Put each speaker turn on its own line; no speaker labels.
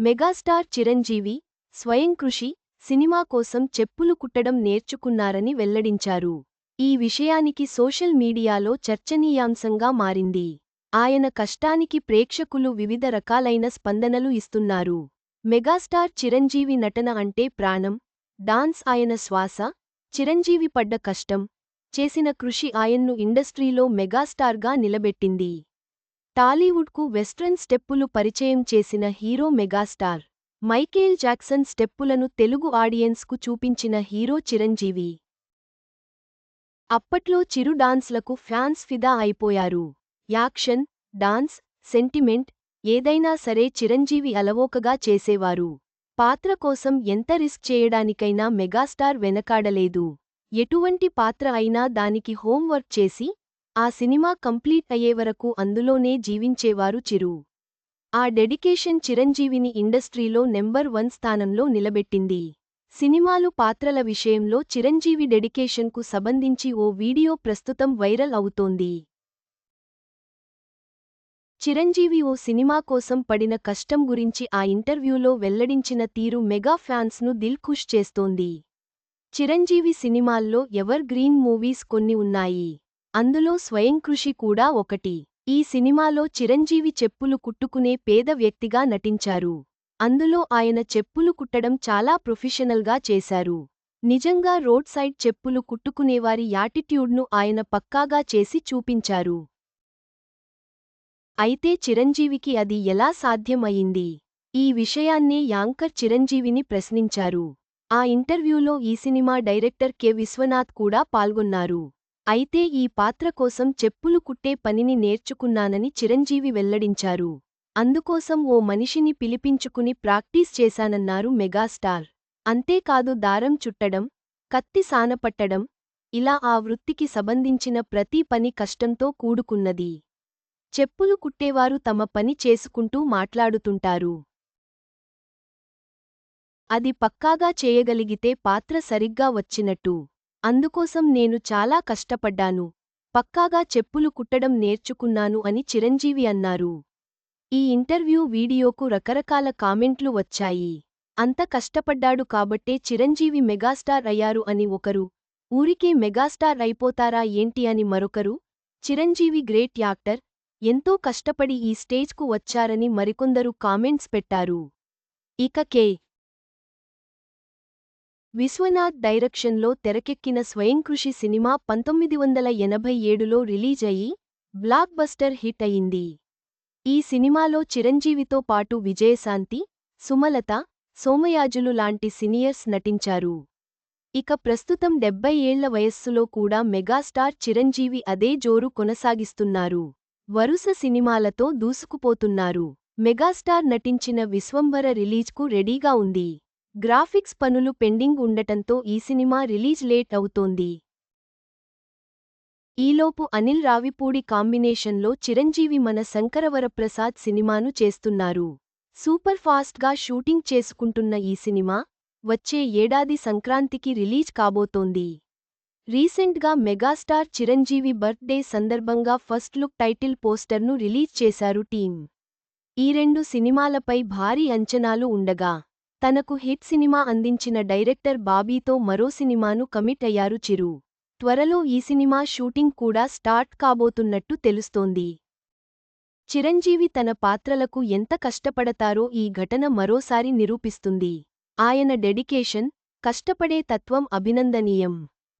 Megastar Chiranjeevi స్వయం కృషి cinema కోసం చెప్పులు కుట్టడం నేర్చుకున్నారని వెల్లడించారు. ఈ విషయానికి సోషల్ మీడియాలో చర్చనీయాంశంగా మారింది. ఆయన కష్టానికి ప్రేక్షకులు వివిధ రకాలైన స్పందనలు ఇస్తున్నారు. మెగాస్టార్ చిరంజీవి నటన అంటే ప్రాణం డాన్స్ ఆయన శ్వాస చిరంజీవి పడ్డ కష్టం చేసిన కృషి ఆయన్ను ఇండస్ట్రీలో మెగాస్టార్గా నిలబెట్టింది. టాలీవుడ్కు వెస్ట్రన్ స్టెప్పులు పరిచయం చేసిన హీరో మెగాస్టార్ మైకేల్ జాక్సన్ స్టెప్పులను తెలుగు ఆడియన్స్కు చూపించిన హీరో చిరంజీవి. అప్పట్లో చిరు డాన్స్లకు ఫ్యాన్స్ ఫిదా అయిపోయారు. యాక్షన్ డాన్స్ సెంటిమెంట్ ఏదైనా సరే చిరంజీవి అలవోకగా చేసేవారు. పాత్ర కోసం ఎంత రిస్క్ చేయడానికైనా మెగాస్టార్ వెనకాడలేదు. ఎటువంటి పాత్ర అయినా దానికి హోంవర్క్ చేసి ఆ సినిమా కంప్లీట్ అయ్యేవరకు అందులోనే జీవించేవారు చిరు. ఆ డెడికేషన్ చిరంజీవిని ఇండస్ట్రీలో నెంబర్ వన్ స్థానంలో నిలబెట్టింది. సినిమాలు పాత్రల విషయంలో చిరంజీవి డెడికేషన్కు సంబంధించి ఓ వీడియో ప్రస్తుతం వైరల్ అవుతోంది. చిరంజీవి ఓ సినిమా కోసం పడిన కష్టం గురించి ఆ ఇంటర్వ్యూలో వెల్లడించిన తీరు మెగా ఫ్యాన్స్ను దిల్ ఖుష్ చేస్తోంది. చిరంజీవి సినిమాల్లో ఎవర్ గ్రీన్ మూవీస్ కొన్ని ఉన్నాయి. అందులో స్వయంకృషి కూడా ఒకటి. ఈ సినిమాలో చిరంజీవి చెప్పులు కుట్టుకునే పేద వ్యక్తిగా నటించారు. అందులో ఆయన చెప్పులు కుట్టడం చాలా ప్రొఫెషనల్గా చేశారు. నిజంగా రోడ్ సైడ్ చెప్పులు కుట్టుకునేవారి యాటిట్యూడ్ను ఆయన పక్కాగా చేసి చూపించారు. అయితే చిరంజీవికి అది ఎలా సాధ్యం అయింది ఈ విషయాన్నే యాంకర్ చిరంజీవిని ప్రశ్నించారు. ఆ ఇంటర్వ్యూలో ఈ సినిమా డైరెక్టర్ కె. విశ్వనాథ్ కూడా పాల్గొన్నారు. అయితే ఈ పాత్ర కోసం చెప్పులు కుట్టే పనిని నేర్చుకున్నానని చిరంజీవి వెల్లడించారు. అందుకోసం ఓ మనిషిని పిలిపించుకుని ప్రాక్టీస్ చేశానన్నారు మెగాస్టార్. అంతేకాదు దారం చుట్టడం కత్తి సానపట్టడం ఇలా ఆ వృత్తికి సంబంధించిన ప్రతి పని కష్టంతో కూడుకున్నది. చెప్పులు కుట్టేవారు తమ పని చేసుకుంటూ మాట్లాడుతుంటారు. అది పక్కాగా చేయగలిగితే పాత్ర సరిగ్గా వచ్చినట్టు. అందుకోసం నేను చాలా కష్టపడ్డాను. పక్కాగా చెప్పులు కుట్టడం నేర్చుకున్నాను అని చిరంజీవి అన్నారు. ఈ ఇంటర్వ్యూ వీడియోకు రకరకాల కామెంట్లు వచ్చాయి. అంత కష్టపడ్డాడు కాబట్టే చిరంజీవి మెగాస్టార్ అయ్యారు అని ఒకరు ఊరికే మెగాస్టార్ అయిపోతారా ఏంటి అని మరొకరు చిరంజీవి గ్రేట్ యాక్టర్ ఎంతో కష్టపడి ఈ స్టేజ్కు వచ్చారని మరికొందరు కామెంట్స్ పెట్టారు. ఇక కే విశ్వనాథ్ డైరెక్షన్లో తెరకెక్కిన స్వయంకృషి సినిమా పంతొమ్మిది వందల ఎనభై ఏడులో రిలీజ్ అయి బ్లాక్ బస్టర్ హిట్ అయింది ఈ సినిమాలో చిరంజీవితో పాటు విజయశాంతి సుమలత సోమయాజులు లాంటి సీనియర్స్ నటించారు. ఇక ప్రస్తుతం డెబ్బై ఏళ్ళ వయస్సులో కూడా మెగాస్టార్ చిరంజీవి అదే జోరు కొనసాగిస్తున్నారు. వరుస సినిమాలతో దూసుకుపోతున్నారు. మెగాస్టార్ నటించిన విశ్వంభర రిలీజ్కు రెడీగా ఉంది. గ్రాఫిక్స్ పనులు పెండింగ్ ఉండటంతో ఈ సినిమా రిలీజ్ లేట్ అవుతోంది. ఈలోపు అనిల్ రావిపూడి కాంబినేషన్లో చిరంజీవి మన శంకరవరప్రసాద్ సినిమాను చేస్తున్నారు. సూపర్ ఫాస్ట్గా షూటింగ్ చేసుకుంటున్న ఈ సినిమా వచ్చే ఏడాది సంక్రాంతికి రిలీజ్ కాబోతోంది. రీసెంట్గా మెగాస్టార్ చిరంజీవి బర్త్డే సందర్భంగా ఫస్ట్ లుక్ టైటిల్ పోస్టర్ను రిలీజ్ చేశారు టీం ఈ రెండు సినిమాలపై భారీ అంచనాలు ఉండగా తనకు హిట్ సినిమా అందించిన డైరెక్టర్ బాబీతో మరో సినిమాను కమిట్ అయ్యారు చిరు. త్వరలో ఈ సినిమా షూటింగ్ కూడా స్టార్ట్ కాబోతున్నట్టు తెలుస్తోంది. చిరంజీవి తన పాత్రలకు ఎంత కష్టపడతారో ఈ ఘటన మరోసారి నిరూపిస్తుంది. ఆయన డెడికేషన్ కష్టపడే తత్వం అభినందనీయం.